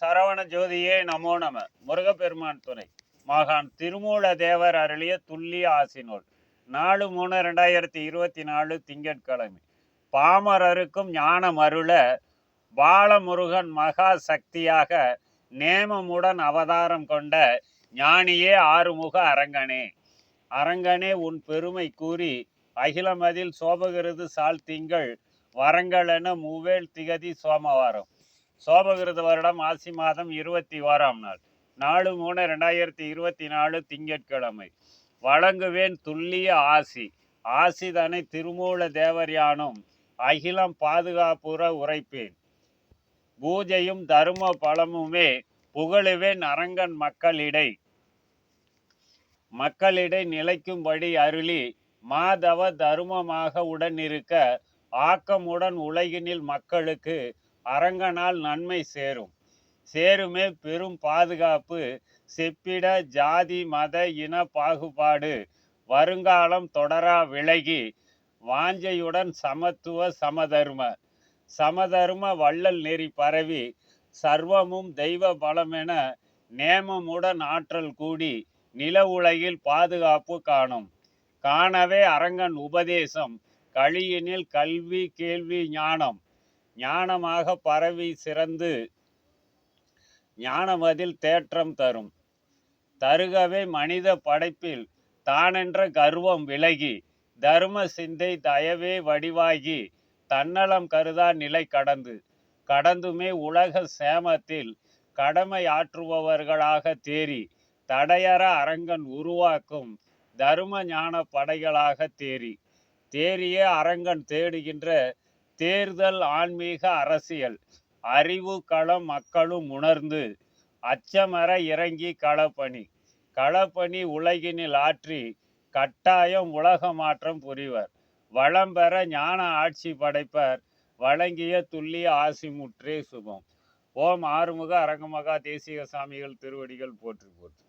சரவண ஜோதியே நமோ நம. முருகப்பெருமான் துணை. மாகாண் திருமூல தேவர் அருளிய துல்லிய ஆசினோல் நாலு மூணு ரெண்டாயிரத்தி இருபத்தி நாலு திங்கட்கிழமை. பாமரருக்கும் ஞானம் அருள பாலமுருகன் மகா சக்தியாக நேமமுடன் அவதாரம் கொண்ட ஞானியே ஆறுமுக அரங்கனே. அரங்கனே உன் பெருமை கூறி அகிலமதில் சோபகிருது சால் திங்கள். வரங்களென மூவேல் திகதி சோமவாரம். சோபகிருத வருடம் ஆசி மாதம் இருபத்தி ஓராம் நாள். நாலு மூணு ரெண்டாயிரத்தி இருபத்தி நாலு திங்கட்கிழமை. வழங்குவேன் துல்லிய ஆசி. ஆசிதனை திருமூல தேவர்யானும் அகிலம் பாதுகாப்புற உரைப்பேன். பூஜையும் தரும பலமுமே புகழுவேன் அரங்கன் மக்களிடை. மக்களிடை நிலைக்கும்படி அருளி மாதவ தருமமாக உடனிருக்க ஆக்கமுடன் உலகினில் மக்களுக்கு அரங்கனால் நன்மை சேரும். சேருமே பெரும் பாதுகாப்பு செப்பிட ஜாதி மத இன பாகுபாடு. வருங்காலம் தொடரா விலகி வாஞ்சையுடன் சமத்துவ சமதர்ம. சமதர்ம வள்ளல் நெறி பரவி சர்வமும் தெய்வ பலமென நேமமுடன் ஆற்றல் கூடி நில உலகில் பாதுகாப்பு காணும். காணவே அரங்கன் உபதேசம் கழியினில் கல்வி கேள்வி ஞானம். ஞானமாக பரவி சிறந்து ஞானமதில் தேற்றம் தரும். தருகவே மனித படைப்பில் தானென்ற கர்வம் விலகி தர்ம சிந்தை தயவே வடிவாகி தன்னலம் கருதா நிலை கடந்து. கடந்துமே உலக சேமத்தில் கடமை ஆற்றுபவர்களாக தேறி தடையற அரங்கன் உருவாக்கும் தர்ம ஞான படைகளாக தேறி தேறிய அரங்கன் தேடுகின்ற தேர்தல் ஆன்மீக அரசியல். அறிவு களம் மக்களும் உணர்ந்து அச்சமர இறங்கி களப்பணி. களப்பணி உலகினில் ஆற்றி கட்டாயம் உலக மாற்றம் புரிவர். வளம் பெற ஞான ஆட்சி படைப்பர். வழங்கிய துல்லிய ஆசிமுற்றே சுபம். ஓம் ஆறுமுக அரங்கமகா தேசிக சாமிகள் திருவடிகள் போற்றி போற்றி.